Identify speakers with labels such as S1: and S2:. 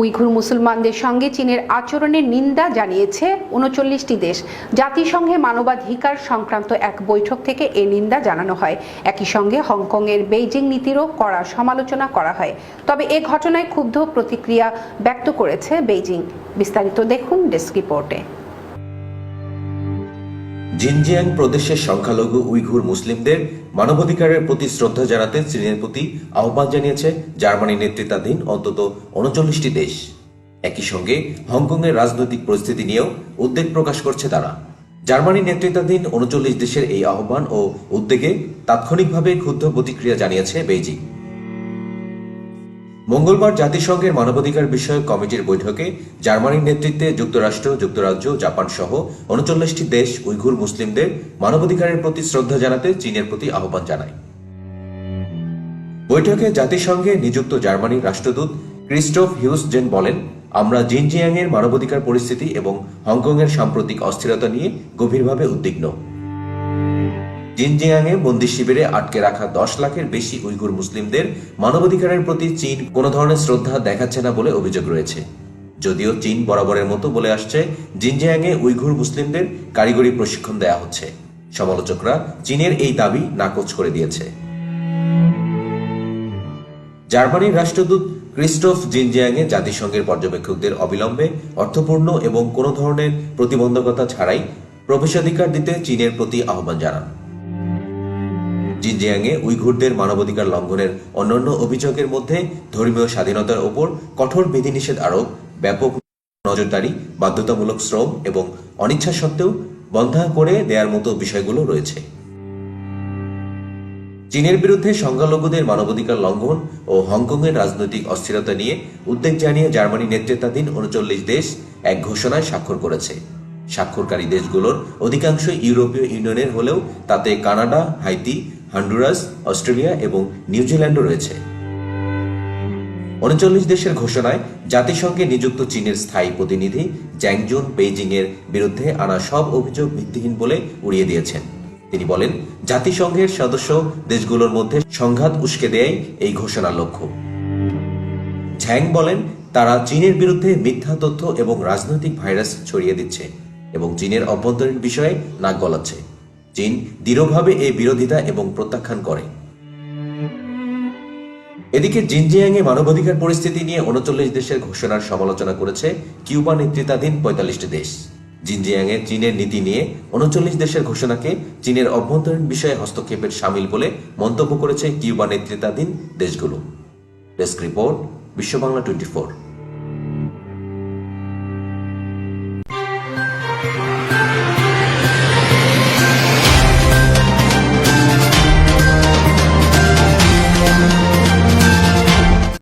S1: Uyghur মুসলমানদের সঙ্গে চীনের আচরণের নিন্দা জানিয়েছে উনচল্লিশটি দেশ। জাতিসংঘে মানবাধিকার সংক্রান্ত এক বৈঠক থেকে এ নিন্দা জানানো হয়। একই সঙ্গে হংকংয়ের বেইজিং নীতিরও কড়া সমালোচনা করা হয়। তবে এ ঘটনায় ক্ষুব্ধ প্রতিক্রিয়া ব্যক্ত করেছে বেইজিং। বিস্তারিত দেখুন ডেস্ক রিপোর্টে।
S2: জিনজিয়াং প্রদেশের সংখ্যালঘু উইঘুর মুসলিমদের মানবাধিকারের প্রতি শ্রদ্ধা জানাতে চীনের প্রতি আহ্বান জানিয়েছে জার্মানি নেতৃত্বাধীন অন্তত উনচল্লিশটি দেশ। একই সঙ্গে হংকংয়ের রাজনৈতিক পরিস্থিতি নিয়েও উদ্বেগ প্রকাশ করছে তারা। জার্মানি নেতৃত্বাধীন উনচল্লিশ দেশের এই আহ্বান ও উদ্বেগে তাৎক্ষণিকভাবে ক্ষুব্ধ প্রতিক্রিয়া জানিয়েছে বেইজিং। মঙ্গলবার জাতিসংঘের মানবাধিকার বিষয়ক কমিটির বৈঠকে জার্মানির নেতৃত্বে যুক্তরাষ্ট্র, যুক্তরাজ্য, জাপান সহ উনচল্লিশটি দেশ উইঘুর মুসলিমদের মানবাধিকারের প্রতি শ্রদ্ধা জানাতে চীনের প্রতি আহ্বান জানায়। বৈঠকে জাতিসংঘে নিযুক্ত জার্মানির রাষ্ট্রদূত ক্রিস্টোফ হিউসজেন বলেন, আমরা জিনজিয়াং এর মানবাধিকার পরিস্থিতি এবং হংকংয়ের সাম্প্রতিক অস্থিরতা নিয়ে গভীরভাবে উদ্বিগ্ন। জিনজিয়াংয়ে বন্দি শিবিরে আটকে রাখা দশ লাখের বেশি উইঘুর মুসলিমদের মানবাধিকারের প্রতি চীন কোনো ধরনের শ্রদ্ধা দেখাচ্ছে না বলে অভিযোগ রয়েছে। যদিও চীন বরাবরের মতো বলে আসছে, জিনজিয়াংয়ে উইঘুর মুসলিমদের কারিগরি প্রশিক্ষণ দেয়া হচ্ছে। সমালোচকরা চীনের এই দাবি নাকচ করে দিয়েছে। জার্মানির রাষ্ট্রদূত ক্রিস্টোফ জিনজিয়াংয়ে জাতিসংঘের পর্যবেক্ষকদের অবিলম্বে অর্থপূর্ণ এবং কোনো ধরনের প্রতিবন্ধকতা ছাড়াই প্রবেশাধিকার দিতে চীনের প্রতি আহ্বান জানান। জিনজিয়াংয়ে উইঘুরদের মানবাধিকার লঙ্ঘনের অন্যান্য অভিযোগের মধ্যে ধর্মীয় স্বাধীনতার ওপর কঠোর বিধিনিষেধ আরোপ, ব্যাপক নজরদারি, বাধ্যতামূলক শ্রম এবং অনিচ্ছা সত্ত্বেও বন্ধা করে দেওয়ার মতো বিষয়গুলো রয়েছে। চীনের বিরুদ্ধে সংখ্যালঘুদের মানবাধিকার লঙ্ঘন ও হংকংয়ের রাজনৈতিক অস্থিরতা নিয়ে উদ্বেগ জানিয়ে জার্মানি নেতৃত্বাধীন উনচল্লিশ দেশ এক ঘোষণায় স্বাক্ষর করেছে। স্বাক্ষরকারী দেশগুলোর অধিকাংশ ইউরোপীয় ইউনিয়নের হলেও তাতে কানাডা, হাইতি হন্ডুরাস, অস্ট্রেলিয়া এবং নিউজিল্যান্ডও রয়েছে। উনচল্লিশ দেশের ঘোষণায় জাতিসংঘে নিযুক্ত চীনের স্থায়ী প্রতিনিধি জ্যাংজুন বেইজিং এর বিরুদ্ধে আনা সব অভিযোগ ভিত্তিহীন বলে উড়িয়ে দিয়েছেন। তিনি বলেন, জাতিসংঘের সদস্য দেশগুলোর মধ্যে সংঘাত উস্কে দেয় এই ঘোষণার লক্ষ্য। ঝ্যাং বলেন, তারা চীনের বিরুদ্ধে মিথ্যা তথ্য এবং রাজনৈতিক ভাইরাস ছড়িয়ে দিচ্ছে এবং চীনের অভ্যন্তরীণ বিষয়ে নাক গলাচ্ছে। চীন দৃঢ়ভাবে এই বিরোধিতা এবং প্রত্যাখ্যান করে। এদিকে জিনজিয়াংয়ে মানবাধিকার পরিস্থিতি নিয়ে উনচল্লিশ দেশের ঘোষণার সমালোচনা করেছে কিউবা নেতৃত্বাধীন পঁয়তাল্লিশটি দেশ। জিনজিয়াংয়ে চীনের নীতি নিয়ে উনচল্লিশ দেশের ঘোষণাকে চীনের অভ্যন্তরীণ বিষয়ে হস্তক্ষেপের সামিল বলে মন্তব্য করেছে কিউবা নেতৃত্বাধীন দেশগুলো। ডেস্ক রিপোর্ট, বিশ্ব বাংলা টোয়েন্টি